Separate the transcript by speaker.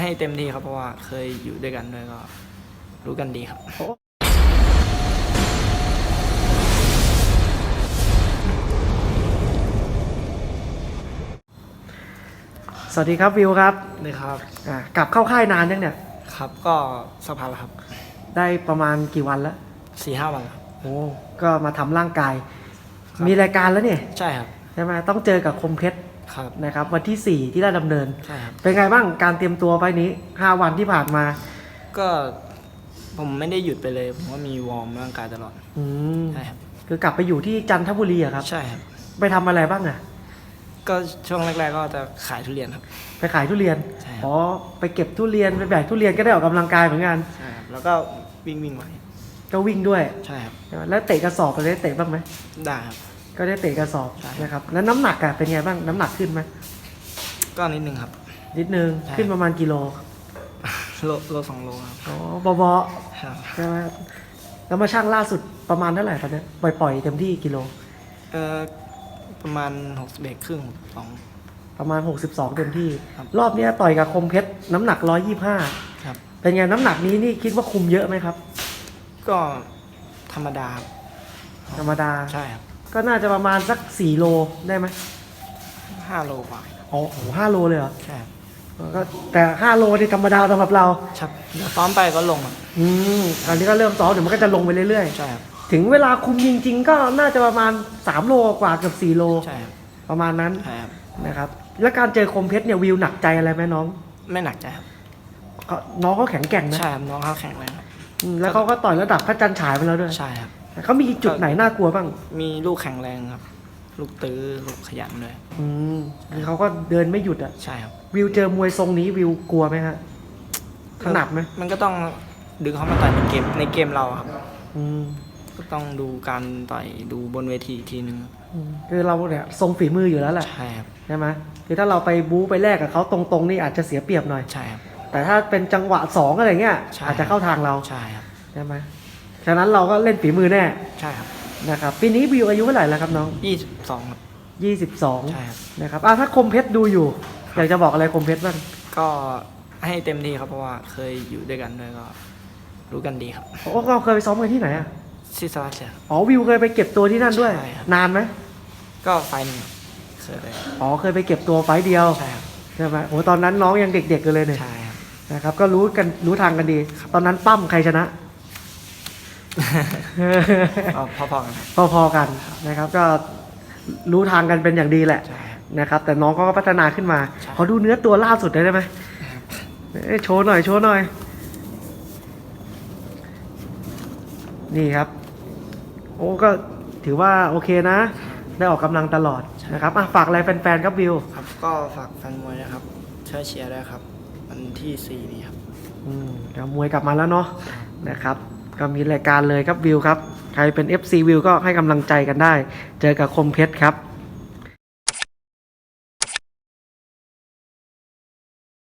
Speaker 1: ให้เต็มที่ครับเพราะว่าเคยอยู่ด้วยกันด้วยก็รู้กันดีครับ
Speaker 2: สวัสดีครับวิวครับ
Speaker 1: นี่ครับ
Speaker 2: อ่ากลับเข้าค่ายนานยังเนี่ย
Speaker 1: ครับก็สักพักแล้วครับ
Speaker 2: ได้ประมาณกี่วันแล้ว
Speaker 1: สี่ห้าวันแล้วครับ
Speaker 2: โอ้ก็มาทำร่างกาย
Speaker 1: ครับ
Speaker 2: มีรายการแล้วเนี่ย
Speaker 1: ใช่ครับ
Speaker 2: ใช่ไหมต้องเจอกับคมเพชร
Speaker 1: ครับ
Speaker 2: นะครับวันที่ 4 ที่ได้ดำเนิน
Speaker 1: ใช่ครับ
Speaker 2: เป็นไงบ้างการเตรียมตัวไปนี้ 5 วันที่ผ่านมา
Speaker 1: ก็ผมไม่ได้หยุดไปเลย ผมว่ามีวอร์มร่างกายตลอด
Speaker 2: อืม
Speaker 1: ใช่ครับ
Speaker 2: คือกลับไปอยู่ที่จันทบุรีอะครับ
Speaker 1: ใช่ครับ
Speaker 2: ไปทำอะไรบ้างอะ
Speaker 1: ก็ช่วงแรก ๆ ก็จะขายทุเรียนครับ
Speaker 2: ไปขายทุเรียน
Speaker 1: ใช่ครับ
Speaker 2: อ๋อไปเก็บทุเรียนไปแบกทุเรียนก็ได้ออกกำลังกายเหมือนกัน
Speaker 1: ใช่ครับแล้วก็วิ่งวิ่งไว้
Speaker 2: ก็วิ่งด้วย
Speaker 1: ใช่ครับ
Speaker 2: ใช่ไหมแล้วเตะกระสอบไปได้เตะบ้างไหม
Speaker 1: ได้ครับ
Speaker 2: ก็ได้เตะกระสอบ
Speaker 1: ใช่
Speaker 2: นะครับ แล้วน้ำหนักอะเป็นไงบ้างน้ำหนักขึ้นไหม
Speaker 1: ก็นิดนึงครับ
Speaker 2: นิดนึง
Speaker 1: ใช่
Speaker 2: ขึ้นประมาณกิโล
Speaker 1: โลโลสองโลครับ
Speaker 2: อ๋อบอบอ
Speaker 1: ครับ
Speaker 2: ใช่ไหมแล้วมาช่างล่าสุดประมาณเท่าไหร่ตอนเนี้ยปล่อยปล่อยๆเต็มที่กิโล
Speaker 1: เอ่อประมาณหกสิบเอ็ดครึ่งสอง
Speaker 2: ประมาณ 62 เต็มที่
Speaker 1: ครับ
Speaker 2: รอบเนี้ยต่อยกับคมเพชรน้ำหนัก 125
Speaker 1: ครับ
Speaker 2: เป็นไงน้ำหนักนี้นี่คิดว่าคุมเยอะไหมครับ
Speaker 1: ก็ธรรมดาครับ
Speaker 2: ธรรมดา
Speaker 1: ใช่ครับ
Speaker 2: ก็น่าจะประมาณสัก4โลได้ไหม
Speaker 1: ห้าโลกว่า
Speaker 2: อ๋อโอ้ห้าโลเลยเหรอ
Speaker 1: ใช่ครับ
Speaker 2: ก็แต่5โลนี่ธรรมดาสำหรับเรา
Speaker 1: ครับเดี๋ยวซ้อมไปก็ลงครับ
Speaker 2: อืมอันนี้ก็เริ่มซ้อมเดี๋ยวมันก็จะลงไปเรื่อย
Speaker 1: ใช่ครับ
Speaker 2: ๆ ถึงเวลาคุมจริง ๆ ก็น่าจะประมาณ3โลกว่าเกือบ4โล
Speaker 1: ใช่ครับ
Speaker 2: ประมาณนั้น
Speaker 1: ใช่ครับ
Speaker 2: นะครับ แล้วการเจอคมเพชรเนี่ยวิวหนักใจอะไรไหมน้อง
Speaker 1: ไม่หนักใจครับ
Speaker 2: ก็น้องเขาแข็งแกร่งนะ
Speaker 1: ใช่ครับน้องเขาแข็งแรงครับ
Speaker 2: อืมแล้วเขาก็ต่อยระดับพระจันทร์ฉายไปแล้วด้วย
Speaker 1: ใช่ครับ
Speaker 2: เขามีจุดไหนน่ากลัวบ้าง
Speaker 1: มีลูกแข็งแรงครับ ลูกตื้อลูกขยันด้วย
Speaker 2: อืมเขาก็เดินไม่หยุดอะ
Speaker 1: ใช่ครับ
Speaker 2: วิวเจอมวยทรงนี้วิวกลัวไหมฮะถนัดไหม
Speaker 1: มันก็ต้องดึงเขามาต่อยในเกมในเกมเราครับ
Speaker 2: อืม
Speaker 1: ก็ต้องดูการต่อยดูบนเวทีอีกทีนึง
Speaker 2: อืมคือเราเนี่ยทรงฝีมืออยู่แล้วแหละ
Speaker 1: ใช่ครับ
Speaker 2: ใช่ไหมคือถ้าเราไปบู๊ไปแลกกับเขาตรงๆนี่อาจจะเสียเปรียบหน่อย
Speaker 1: ใช่ครับ
Speaker 2: แต่ถ้าเป็นจังหวะสองอะไรเงี้ย
Speaker 1: ใช่
Speaker 2: อาจจะเข้าทางเรา
Speaker 1: ใช่ครับ
Speaker 2: ใช่ไหม ฉะนั้นเราก็เล่นฝีมือแน่
Speaker 1: ใช่ครับ
Speaker 2: นะครับปีนี้วิวอายุเท่าไหร่แล้วครับน้อง
Speaker 1: ยี่สิบสองครับ
Speaker 2: 22
Speaker 1: ใช่ครับ
Speaker 2: นะครับอะถ้าคมเพชรดูอยู่ อยากจะบอกอะไรคมเพชรบ้าง
Speaker 1: ก็ให้เต็มที่ครับเพราะว่าเคยอยู่ด้วยกันด้วยก็ รู้กันดีครับ
Speaker 2: โอ้เราเคยไปซ้อมกันที่ไหนอะ
Speaker 1: ซิสลาเชีย
Speaker 2: อ๋อวิวเคยไปเก็บตัวที่นั่นด้วย
Speaker 1: ใช่ครับ
Speaker 2: นานไหม
Speaker 1: ก็ไฟล์หนึงครับเคยไป
Speaker 2: อ๋อเคยไปเก็บตัวไฟล์เดียว
Speaker 1: ใช่ครับ
Speaker 2: ใช่ไหมโอ้ตอนนั้นน้องยังเด็กๆกันเลยเนี่ย
Speaker 1: ใช่ครับ
Speaker 2: นะครับก็รู้กันรู้ทางกันดี ตอนนั้นปั้มใครชนะ
Speaker 1: ก็พอๆกันครับ
Speaker 2: พอๆกันนะครับ ก็รู้ทางกันเป็นอย่างดีแหละ
Speaker 1: ใช่ครับ
Speaker 2: นะครับ แต่น้องก็พัฒนาขึ้นมา
Speaker 1: ใช่
Speaker 2: ขอดูเนื้อตัวล่าสุดหน่อยได้ไหมเอ้ยโชว์หน่อยโชว์หน่อย นี่ครับ โอ้ก็ถือว่าโอเคนะ ได้ออกกำลังตลอดนะครับอะฝากอะไรแฟนๆครับวิว
Speaker 1: ครับก็ฝากแฟนมวยนะครับช่วยเชียร์ด้วยครับ วันที่สี่นี้ครับ
Speaker 2: อืมก็มวยกลับมาแล้วเนาะนะครับ ก็มีรายการเลยครับวิวครับ ใครเป็น FC วิวก็ให้กำลังใจกันได้ เจอกับคมเพชรครับ